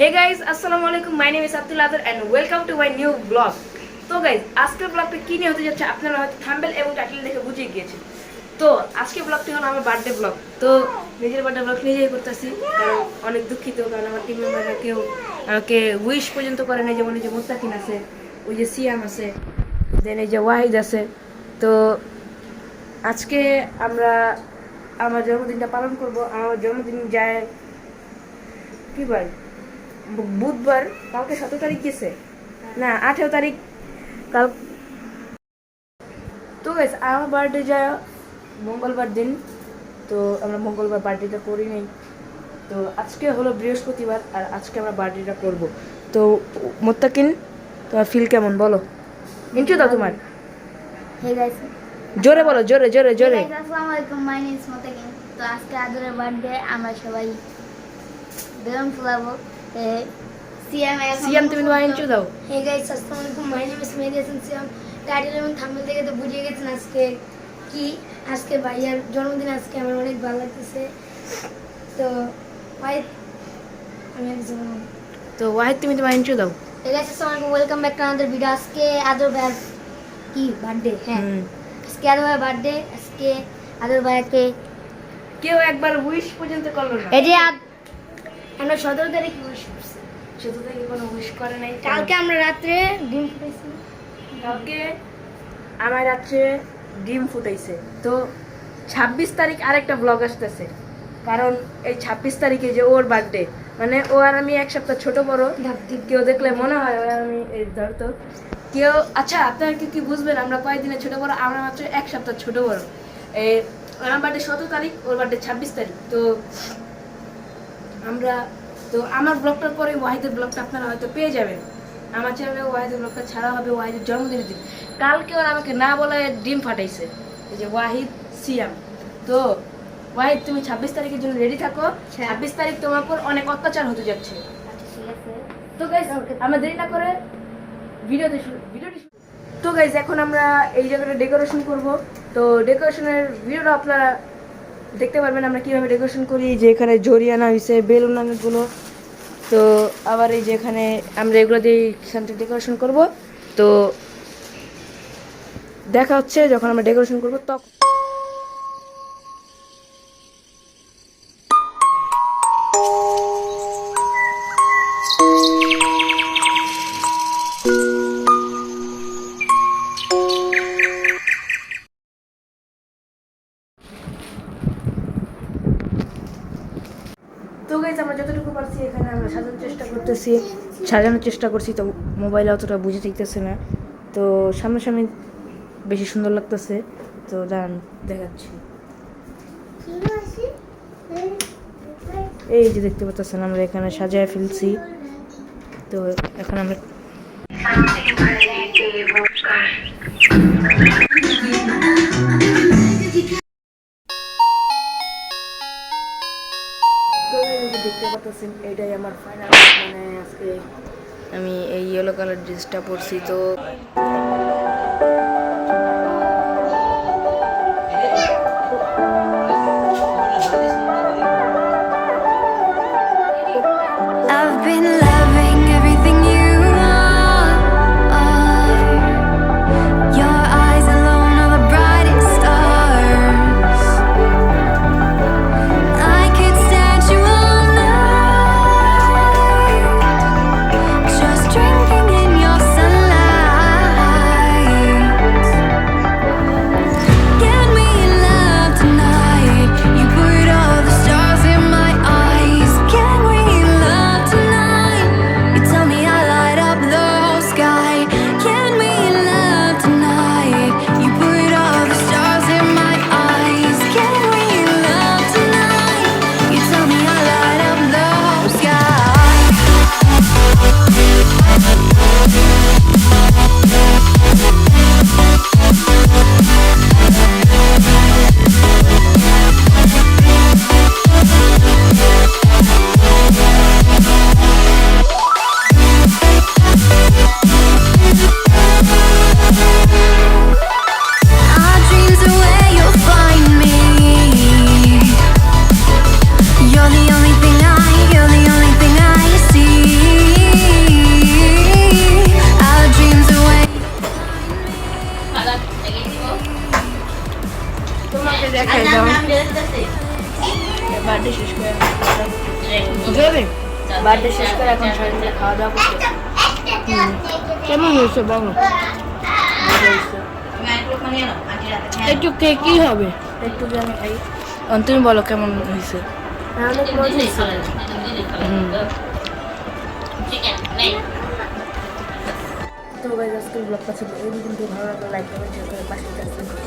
Hey guys আসসালামু আলাইকুম মাই name is Abdul Adar and welcome to my new blog তো guys আজকের ব্লগটা কী নিয়ে হতে যাচ্ছে আপনারা হয়তো থাম্বেল এবং টাইটেল দেখে বুঝিয়ে গিয়েছেন। তো আজকে ব্লগটি হলো আমার বার্থডে ব্লগ তো নিজের বার্থডে ব্লগ নিজেই করতেছি, কারণ অনেক দুঃখিত, কারণ আমার টিম মেম্বাররা কেউ আমাকে উইশ পর্যন্ত করে নাই, যেমন এই যে মোস্তাকিন আছে, ওই যে সিয়াম আছে দেন এই যে ওয়াহিদ আছে। তো আজকে আমরা আমার জন্মদিনটা পালন করব। আমার জন্মদিন যায় কি বার বু- বুধবার কালকে সতেরো তারিখ গেছে। না আঠেরো তারিখ কাল তো গেছে আমার বার্থডে যায় মঙ্গলবার দিন। তো আমরা মঙ্গলবার বার্থডেটা করি নাই। তো আজকে হলো বৃহস্পতিবার আর আজকে আমরা বার্থডেটা করব। তো মোত্তাকিন তোমার ফিল কেমন বলো? ইন্টু দাও তোমার। জোরে বলো জোরে জোরে জোরে। আসসালামু আলাইকুম মাই নেম ইজ মোতাকিন তো আজকে আদরের বার্থডে আমরা সবাই বেলুন ফুলাবো। সিয়াম তুমি তোমার ইন্টু দাও। হে গাইস আসসালামু আলাইকুম my name is Mehedi Hasan CM title এবং থাম্বনেল দেখে তো বুঝিয়ে গেছেন আজকে। কি? আজকে ভাইয়ার জন্মদিন আজকে আমার অনেক ভালো লাগতেছে। তো ভাই আমি একজন তো ওয়াহিদ তুমি তোমার ইন্টু দাও। হে গাইস আসসালামু আলাইকুম welcome back to another video আজকে আদর ভাইয়ার কি? বার্থডে হ্যাঁ। আজকে আদর ভাইয়ের বার্থডে আজকে আদর ভাইয়াকে কেউ একবার উইশ পর্যন্ত করল না। এই যে আমরা সতেরো তারিখ wish করছি। শুধু থেকে কোনো উইশ করে নাই। কালকে আমরা রাত্রে ডিম ফুটাইছি। কালকে আমার রাত্রে ডিম ফুটাইছে। তো ছাব্বিশ তারিখ আরেকটা ব্লগ আসতেছে। কারণ এই ছাব্বিশ তারিখে যে ওর বার্থডে মানে ও আর আমি এক সপ্তাহ ছোট বড়। কেউ দেখলে মনে হয় ও আর আমি এই ধরতো কেউ আচ্ছা আপনারা কি কি বুঝবেন আমরা কয়েকদিনে ছোট বড় আমরা মাত্র এক সপ্তাহ ছোট বড়। এই আমার বার্থডে সতেরো তারিখ ওর বার্থডে ছাব্বিশ তারিখ। তো আমরা তো আমার ব্লগটার পরে ওয়াহিদের ব্লগটা আপনারা হয়তো পেয়ে যাবেন। আমার চ্যানেলে ওয়াহিদের ব্লগটা ছাড়া হবে ওয়াহিদের জন্মদিনের দিন। কালকে ওরা আমাকে না বলে ডিম ফাটাইছে। এই যে ওয়াহিদ সিয়াম। তো ওয়াহিদ তুমি ছাব্বিশ তারিখের জন্য রেডি থাকো। ছাব্বিশ তারিখ তোমার উপর অনেক অত্যাচার হতে যাচ্ছে। আচ্ছা। তো গাইজ আমরা দেরি না করে ভিডিওতে ভিডিওটি তো গাইজ এখন আমরা এই জায়গাটা ডেকোরেশন করব। তো ডেকোরেশনের ভিডিওটা আপনারা দেখতে পারবেন আমরা কীভাবে ডেকোরেশন করি যে এখানে জরিয়ানা হয়েছে বেলুনগুলো তো আবার এই যে এখানে আমরা এগুলো দিয়ে এখানটা ডেকোরেশন করব। তো দেখা হচ্ছে যখন আমরা ডেকোরেশন করব তখন যতটুকু পারছি এখানে আমরা সাজানোর চেষ্টা করতেছি। সাজানোর চেষ্টা করছি, তো মোবাইলে অতটা বুঝে থাকতেছে না। তো সামনাসামনি বেশি সুন্দর লাগতেছে, তো দাঁড়ান, দেখাচ্ছি। এই যে দেখতে পাচ্ছেন, আমরা এখানে সাজায় ফেলছি। তো এখন আমরা আমি এই ইয়েলো কালার ড্রেসটা পরছি তো বার্থডে শেষ করে খাওয়া দাওয়া কেমন হয়েছে বলো? একটু কে কি হবে? একটু তুমি বলো কেমন হয়েছে? হয়েছে। তো গাইজ আজকের ব্লগটা ছিল এই কিন্তু ভালো লাগলে লাইক কমেন্ট শেয়ার করে পাশে থাকবেন